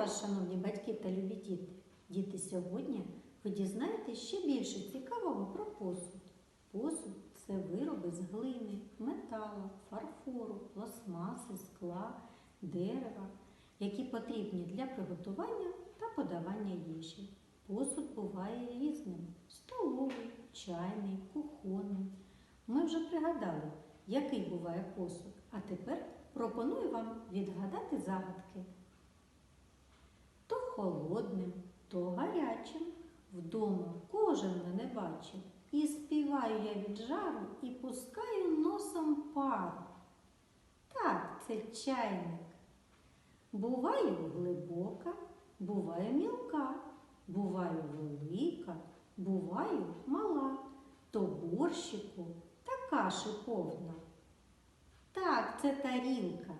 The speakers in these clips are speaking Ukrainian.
вас, шановні батьки та любі діти! Діти, сьогодні ви дізнаєтесь ще більше цікавого про посуд. Посуд це вироби з глини, металу, фарфору, пластмаси, скла, дерева, які потрібні для приготування та подавання їжі. Посуд буває різним: столовий, чайний, кухонний. Ми вже пригадали, який буває посуд, а тепер пропоную вам відгадати загадки. Холодним, то гарячим, вдома кожен мене бачив. І співаю я від жару, і пускаю носом пару. Так, це чайник. Буваю глибока, буваю мілка, буваю велика, буваю мала, то борщику та каші повна. Так, це тарілка.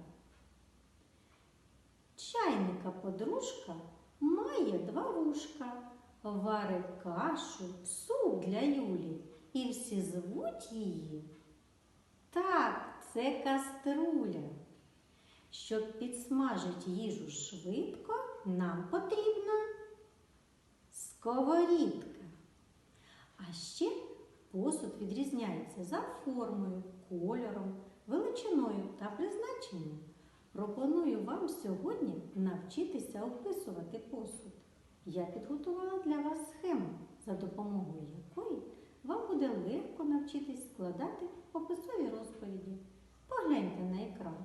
Чайника подружка має два вушка, варить кашу, суп для Юлі, і всі звуть її. Так, це каструля. Щоб підсмажити їжу швидко, нам потрібна сковорідка. А ще посуд відрізняється за формою, кольором, величиною та призначенням. Пропоную вам сьогодні навчитися описувати посуд. Я підготувала для вас схему, за допомогою якої вам буде легко навчитись складати описові розповіді. Погляньте на екран.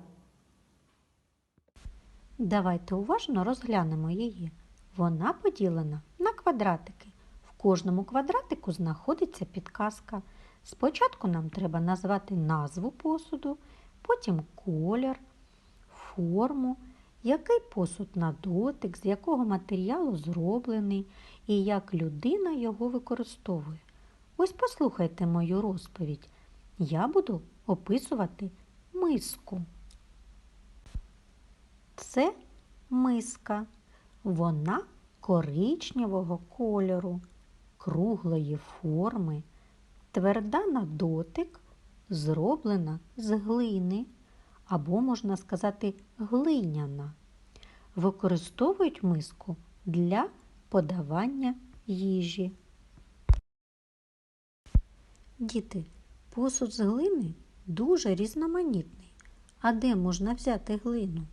Давайте уважно розглянемо її. Вона поділена на квадратики. В кожному квадратику знаходиться підказка. Спочатку нам треба назвати назву посуду, потім колір, форму, який посуд на дотик, з якого матеріалу зроблений і як людина його використовує. Ось послухайте мою розповідь. Я буду описувати миску. Це миска. Вона коричневого кольору, круглої форми, тверда на дотик, зроблена з глини або, можна сказати, глиняна. Використовують миску для подавання їжі. Діти, посуд з глини дуже різноманітний. А де можна взяти глину?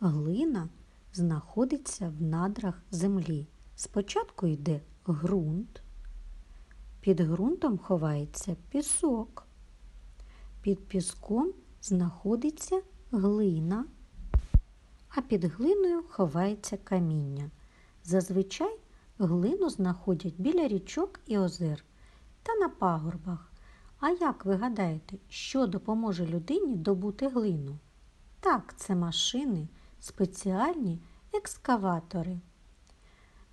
Глина знаходиться в надрах землі. Спочатку йде ґрунт, під ґрунтом ховається пісок. Під піском знаходиться глина, а під глиною ховається каміння. Зазвичай глину знаходять біля річок і озер та на пагорбах. А як ви гадаєте, що допоможе людині добути глину? Так, це машини, спеціальні екскаватори.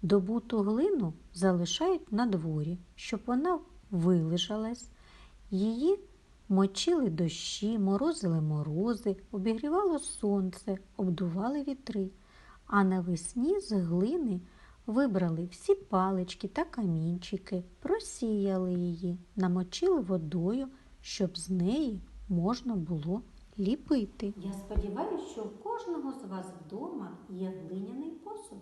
Добуту глину залишають на дворі, щоб вона вилежалась. Її мочили дощі, морозили морози, обігрівало сонце, обдували вітри. А навесні з глини вибрали всі палички та камінчики, просіяли її, намочили водою, щоб з неї можна було ліпити. Я сподіваюся, що в кожного з вас вдома є глиняний посуд.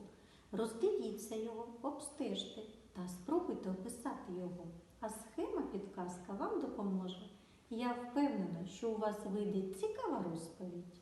Роздивіться його, обстежте та спробуйте описати його. А схема підказка вам допоможе. Я впевнена, що у вас вийде цікава розповідь.